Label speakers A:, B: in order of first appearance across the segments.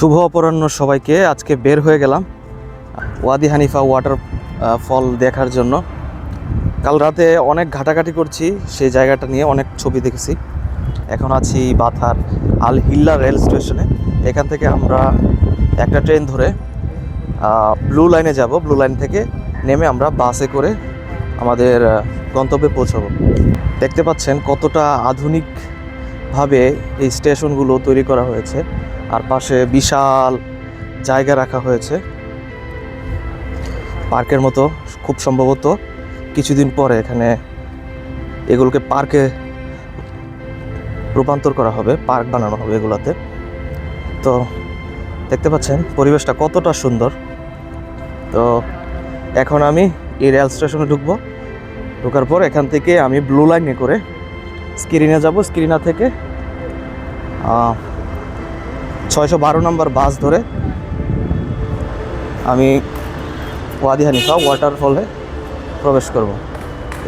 A: শুভ অপরাহ্ন সবাইকে। আজকে বের হয়ে গেলাম ওয়াদি হানিফা ওয়াটার ফল দেখার জন্য। কাল রাতে অনেক ঘাটাঘাটি করছি, সেই জায়গাটা নিয়ে অনেক ছবি দেখেছি। এখন আছি বাথার আল হিল্লা রেল স্টেশনে। এখান থেকে আমরা একটা ট্রেন ধরে ব্লু লাইনে যাব। ব্লু লাইন থেকে নেমে আমরা বাসে করে আমাদের গন্তব্যে পৌঁছাবো। দেখতে পাচ্ছেন কতটা আধুনিকভাবে এই স্টেশনগুলো তৈরি করা হয়েছে। পাশে বিশাল জায়গা রাখা হয়েছে। পার্কের মতো, খুব সম্ভবত কিছুদিন পরে এখানে এগুলোকে পার্কে রূপান্তর করা হবে, পার্ক বানানো হবে এগুলাতে। তো দেখতে পাচ্ছেন, পরিবেশটা কতটা সুন্দর। তো এখন আমি এই রেল স্টেশনে ঢুকবো। ঢোকার পর এখান থেকে আমি ব্লু লাইনে করে স্ক্রিনে যাব, স্ক্রিনা থেকে ছয়শো বারো নম্বর বাস ধরে আমি ওয়াদি হানিফা ওয়াটারফলে প্রবেশ করব।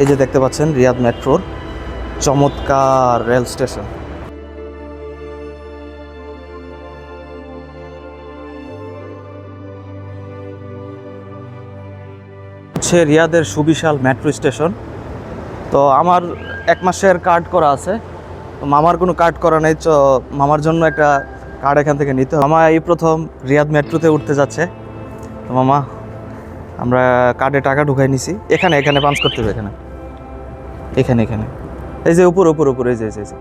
A: এই যে দেখতে পাচ্ছেন রিয়াদ মেট্রোর চমৎকার রেল স্টেশন। হচ্ছে রিয়াদের সুবিশাল মেট্রো স্টেশন। তো আমার এক মাসের কার্ড করা আছে। মামার কোনো কার্ড করা নেই মামার জন্য একটা কার্ড এখান থেকে নিতে হবে। মামা এই প্রথম রিয়াদ মেট্রোতে উঠতে যাচ্ছে। তো মামা, আমরা কার্ডে টাকা ঢুকাই নিছি। এখানে এখানে পাঞ্চ করতে হবে, এখানে। এখানে এখানে। এই যে উপর উপর উপর, এই যে এই যে।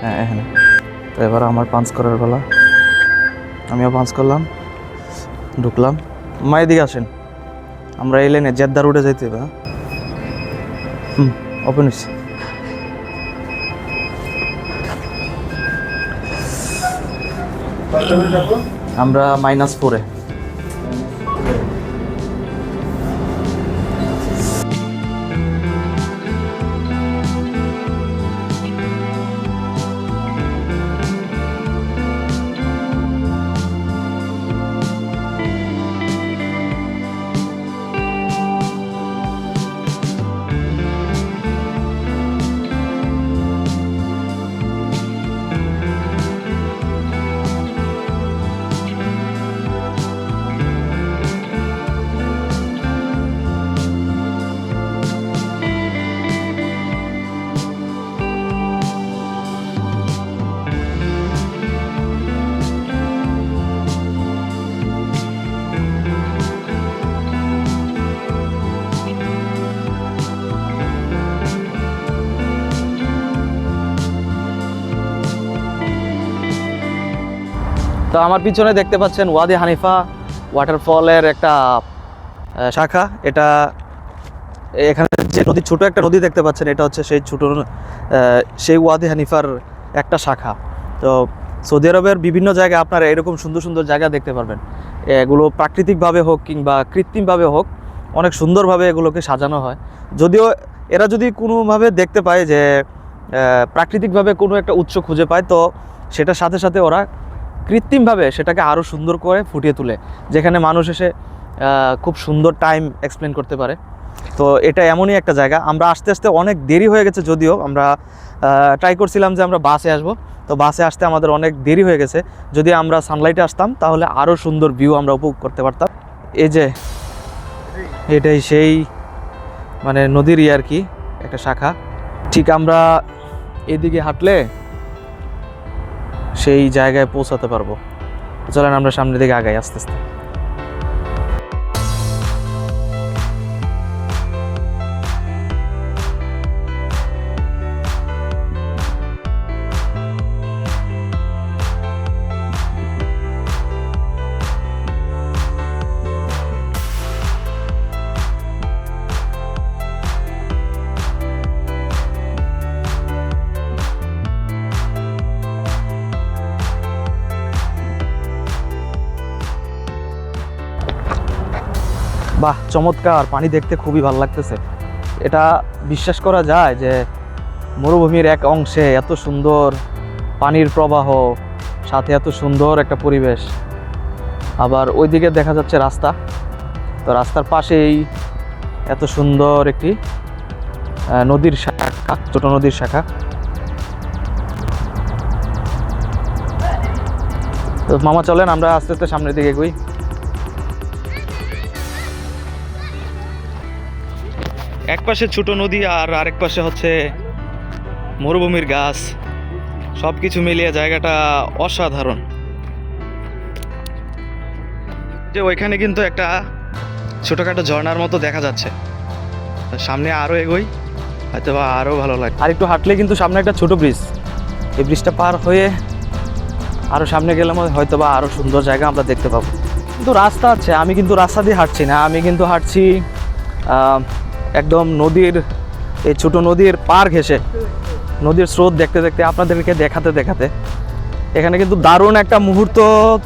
A: হ্যাঁ এখানে। তো এবার আমার পাঞ্চ করার বেলা, আমিও পাঞ্চ করলাম, ঢুকলাম। মা, এদিকে আসেন। আমরা এই লাইনে জেদ্দা রোডে যাইতে হবে হ্যাঁ? হুম ওপেন হচ্ছে আমরা মাইনাস ফোরে তো আমার পিছনে দেখতে পাচ্ছেন ওয়াদি হানিফা ওয়াটারফলের একটা শাখা। এটা এখানে যে নদী, ছোটো একটা নদী দেখতে পাচ্ছেন, এটা হচ্ছে সেই ছোটো সেই ওয়াদি হানিফার একটা শাখা। তো সৌদি আরবের বিভিন্ন জায়গায় আপনারা এরকম সুন্দর সুন্দর জায়গা দেখতে পারবেন। এগুলো প্রাকৃতিকভাবে হোক কিংবা কৃত্রিমভাবে হোক, অনেক সুন্দরভাবে এগুলোকে সাজানো হয়। যদিও এরা যদি কোনোভাবে দেখতে পায় যে প্রাকৃতিকভাবে কোনো একটা উৎস খুঁজে পায়, তো সেটার সাথে সাথে ওরা কৃত্রিমভাবে সেটাকে আরও সুন্দর করে ফুটিয়ে তোলে, যেখানে মানুষ এসে খুব সুন্দর টাইম এক্সপ্লেন করতে পারে। তো এটা এমনই একটা জায়গা। আমরা আস্তে আস্তে অনেক দেরি হয়ে গেছে যদিও, আমরা ট্রাই করছিলাম যে আমরা বাসে আসব। তো বাসে আসতে আমাদের অনেক দেরি হয়ে গেছে। যদি আমরা সানলাইটে আসতাম, তাহলে আরও সুন্দর ভিউ আমরা উপভোগ করতে পারতাম। এই যে, এটাই সেই মানে নদীরই আর কি, একটা শাখা। ঠিক আমরা এদিকে হাঁটলে সেই জায়গায় পৌঁছাতে পারব। চলেন আমরা সামনের দিকে আগাই আস্তে আস্তে। বাহ, চমৎকার। পানি দেখতে খুবই ভালো লাগতেছে। এটা বিশ্বাস করা যায় যে মরুভূমির এক অংশে এত সুন্দর পানির প্রবাহ, সাথে এত সুন্দর একটা পরিবেশ। আবার ওইদিকে দেখা যাচ্ছে রাস্তা। তো রাস্তার পাশেই এত সুন্দর একটি নদীর শাখা, ছোট নদীর শাখা। তো তো মামা চলেন, আমরা আস্তে আস্তে সামনের দিকে এগোই। এক পাশে ছোট নদী আর আরেক পাশে হচ্ছে মরুভূমির গাছ। সব কিছু মিলিয়ে জায়গাটা অসাধারণ। যে ওইখানে কিন্তু একটা ছোটোখাটো ঝর্ণার মতো দেখা যাচ্ছে। সামনে আরও এগোই হয়তো বা আরও ভালো লাগে। আর একটু হাঁটলে কিন্তু সামনে একটা ছোট ব্রিজ। এই ব্রিজটা পার হয়ে আরও সামনে গেলে হয়তো বা আরও সুন্দর জায়গা আমরা দেখতে পাবো। কিন্তু রাস্তা আছে, আমি কিন্তু রাস্তা দিয়ে হাঁটছি না, আমি কিন্তু হাঁটছি একদম নদীর, এই ছোটো নদীর পার ঘেসে নদীর স্রোত দেখতে দেখতে আপনাদেরকে দেখাতে দেখাতে, এখানে কিন্তু দারুণ একটা মুহূর্ত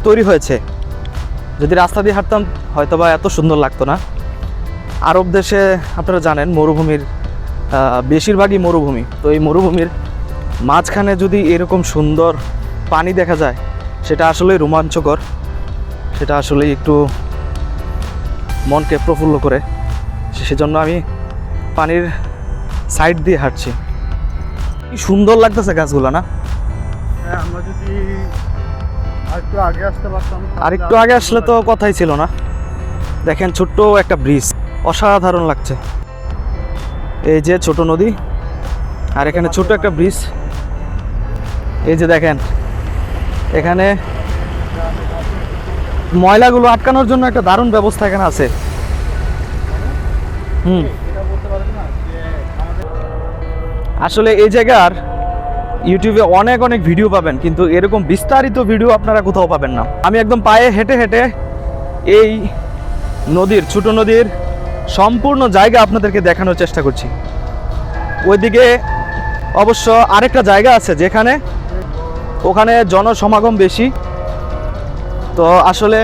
A: তৈরি হয়েছে। যদি রাস্তা দিয়ে হাঁটতাম হয়তো বা এত সুন্দর লাগতো না। আরব দেশে আপনারা জানেন, মরুভূমির বেশিরভাগই মরুভূমি। তো এই মরুভূমির মাঝখানে যদি এরকম সুন্দর পানি দেখা যায়, সেটা আসলেই রোমাঞ্চকর। সেটা আসলে একটু মনকে প্রফুল্ল করে। সেজন্য আমি পানির সাইড দিয়ে হাঁটছি। কি সুন্দর লাগতেছে গাছগুলো না?
B: হ্যাঁ আমরা যদি আরেকটু আগে আসতে পারতাম
A: আর আগে আসলে তো কথাই ছিল না। দেখেন ছোট্ট একটা ব্রিজ অসাধারণ লাগছে। এই যে ছোট নদী আর এখানে ছোট একটা ব্রিজ এই যে দেখেন এখানে ময়লাগুলো আটকানোর জন্য একটা দারুণ ব্যবস্থা এখানে আছে। হুম। আসলে এই জায়গার ইউটিউবে অনেক অনেক ভিডিও পাবেন, কিন্তু এরকম বিস্তারিত ভিডিও আপনারা কোথাও পাবেন না। আমি একদম পায়ে হেঁটে হেঁটে এই নদীর, ছোট নদীর সম্পূর্ণ জায়গা আপনাদেরকে দেখানোর চেষ্টা করছি। ওইদিকে অবশ্য আরেকটা জায়গা আছে যেখানে ওখানে জনসমাগম বেশি। তো আসলে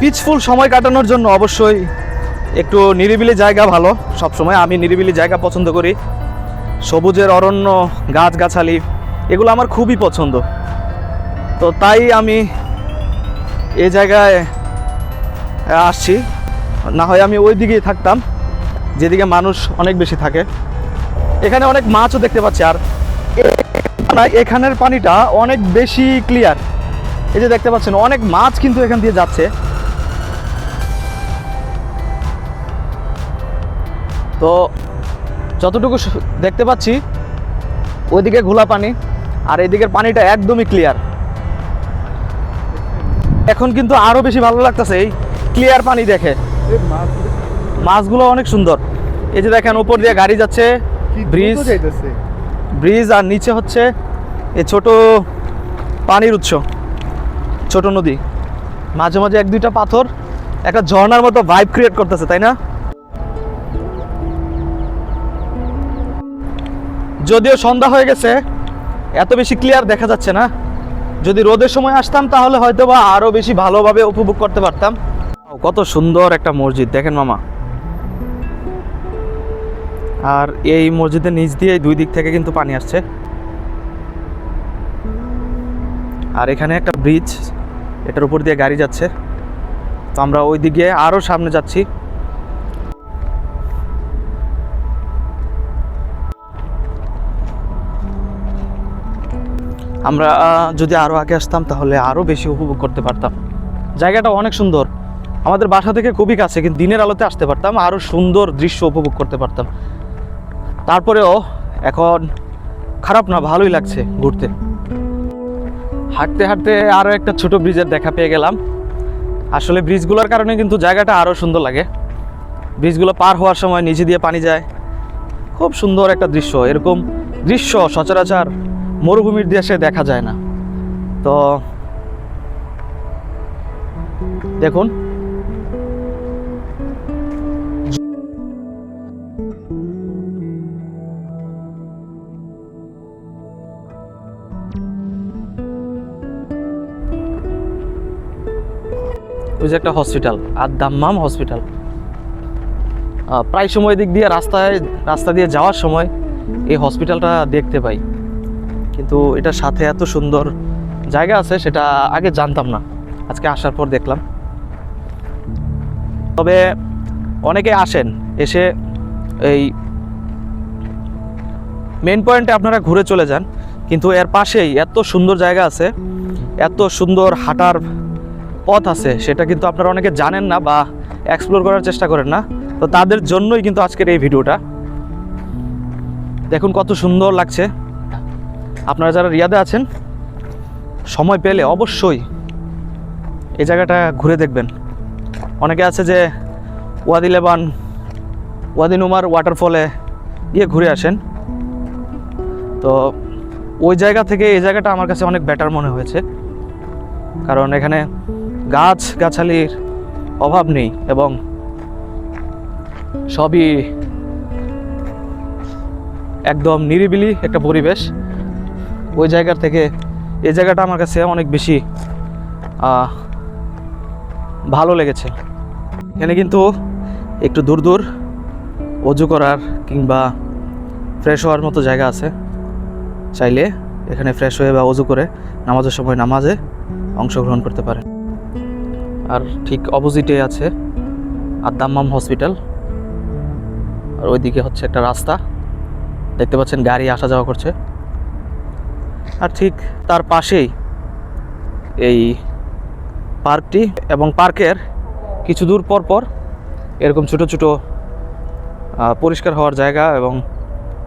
A: পিচফুল সময় কাটানোর জন্য অবশ্যই একটু নিরিবিলি জায়গা ভালো। সবসময় আমি নিরিবিলি জায়গা পছন্দ করি। সবুজের অরণ্য, গাছগাছালি, এগুলো আমার খুবই পছন্দ। তো তাই আমি এই জায়গায় আসছি। না হয় আমি ওই দিকেই থাকতাম, যেদিকে মানুষ অনেক বেশি থাকে। এখানে অনেক মাছও দেখতে পাচ্ছি, আর এ- এখানের পানিটা অনেক বেশি ক্লিয়ার এই যে দেখতে পাচ্ছেন, অনেক মাছ কিন্তু এখান দিয়ে যাচ্ছে। তো যতটুকু দেখতে পাচ্ছি ওইদিকে ঘোলা পানি আর এইদিকের পানিটা একদমই ক্লিয়ার এখন কিন্তু আরও বেশি ভালো লাগতেছে এই ক্লিয়ার পানি দেখে।
B: মাছগুলো
A: মাছগুলো অনেক সুন্দর। এই যে দেখেন উপর দিয়ে গাড়ি যাচ্ছে ব্রিজ। ব্রিজ আর নিচে হচ্ছে এই ছোট পানির উৎস ছোট নদী। মাঝে মাঝে এক দুইটা পাথর একটা ঝর্নার মতো ভাইব ক্রিয়েট করতেছে তাই না? যদিও সন্ধ্যা হয়ে গেছে, এত বেশি ক্লিয়ার দেখা যাচ্ছে না। যদি রোদের সময় আসতাম, তাহলে হয়তো বা আরও বেশি ভালোভাবে উপভোগ করতে পারতাম। কত সুন্দর একটা মসজিদ, দেখেন মামা। আর এই মসজিদের নিচ দিয়ে দুই দিক থেকে কিন্তু পানি আসছে। আর এখানে একটা ব্রিজ এটার উপর দিয়ে গাড়ি যাচ্ছে। তো আমরা ওই দিকে আরও সামনে যাচ্ছি। আমরা যদি আরও আগে আসতাম তাহলে আরও বেশি উপভোগ করতে পারতাম। জায়গাটা অনেক সুন্দর। আমাদের বাসা থেকে খুবই কাছে, কিন্তু দিনের আলোতে আসতে পারতাম আরও সুন্দর দৃশ্য উপভোগ করতে পারতাম। তারপরেও এখন খারাপ না, ভালোই লাগছে ঘুরতে। হাঁটতে হাঁটতে আরও একটা ছোট ব্রিজের দেখা পেয়ে গেলাম। আসলে ব্রিজগুলোর কারণে কিন্তু জায়গাটা আরও সুন্দর লাগে। ব্রিজগুলো পার হওয়ার সময় নিচে দিয়ে পানি যায়। খুব সুন্দর একটা দৃশ্য, এরকম দৃশ্য সচরাচর মরুভূমির দেশে দেখা যায় না। তো দেখুন। ওই যে একটা হসপিটাল আর দাম্মাম হসপিটাল প্রায় সময় দিক দিয়ে রাস্তায়, রাস্তা দিয়ে যাওয়ার সময় এই হসপিটালটা দেখতে পাই। কিন্তু এটার সাথে এত সুন্দর জায়গা আছে, সেটা আগে জানতাম না। আজকে আসার পর দেখলাম। তবে অনেকে আসেন, এসে এই মেন পয়েন্টে আপনারা ঘুরে চলে যান, কিন্তু এর পাশেই এত সুন্দর জায়গা আছে, এত সুন্দর হাঁটার পথ আছে, সেটা কিন্তু আপনারা অনেকে জানেন না বা এক্সপ্লোর করার চেষ্টা করেন না। তো তাদের জন্যই কিন্তু আজকের এই ভিডিওটা। দেখুন কত সুন্দর লাগছে। আপনারা যারা রিয়াদে আছেন, সময় পেলে অবশ্যই এই জায়গাটা ঘুরে দেখবেন। অনেকে আছে যে ওয়াদি লেবান, ওয়াদি নুমার ওয়াটারফলে গিয়ে ঘুরে আসেন। তো ওই জায়গা থেকে এই জায়গাটা আমার কাছে অনেক বেটার মনে হয়েছে। কারণ এখানে গাছ গাছালির অভাব নেই এবং সবই একদম নিরিবিলি একটা পরিবেশ। ওই জায়গার থেকে, এই জায়গাটা আমার কাছে অনেক বেশি ভালো লেগেছে। এখানে কিন্তু একটু দূর দূর অজু করার কিংবা ফ্রেশ হওয়ার মতো জায়গা আছে। চাইলে এখানে ফ্রেশ হয়ে বা অজু করে নামাজের সময় নামাজে অংশগ্রহণ করতে পারেন। আর ঠিক অপোজিটে আছে আদাম্মাম হসপিটাল আর ওইদিকে হচ্ছে একটা রাস্তা। দেখতে পাচ্ছেন গাড়ি আসা যাওয়া করছে। আর ঠিক তার পাশেই এই পার্কটি এবং পার্কের কিছু দূর পর পর এরকম ছোট ছোট পরিষ্কার হওয়ার জায়গা এবং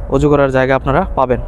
A: অজু করার জায়গা আপনারা পাবেন।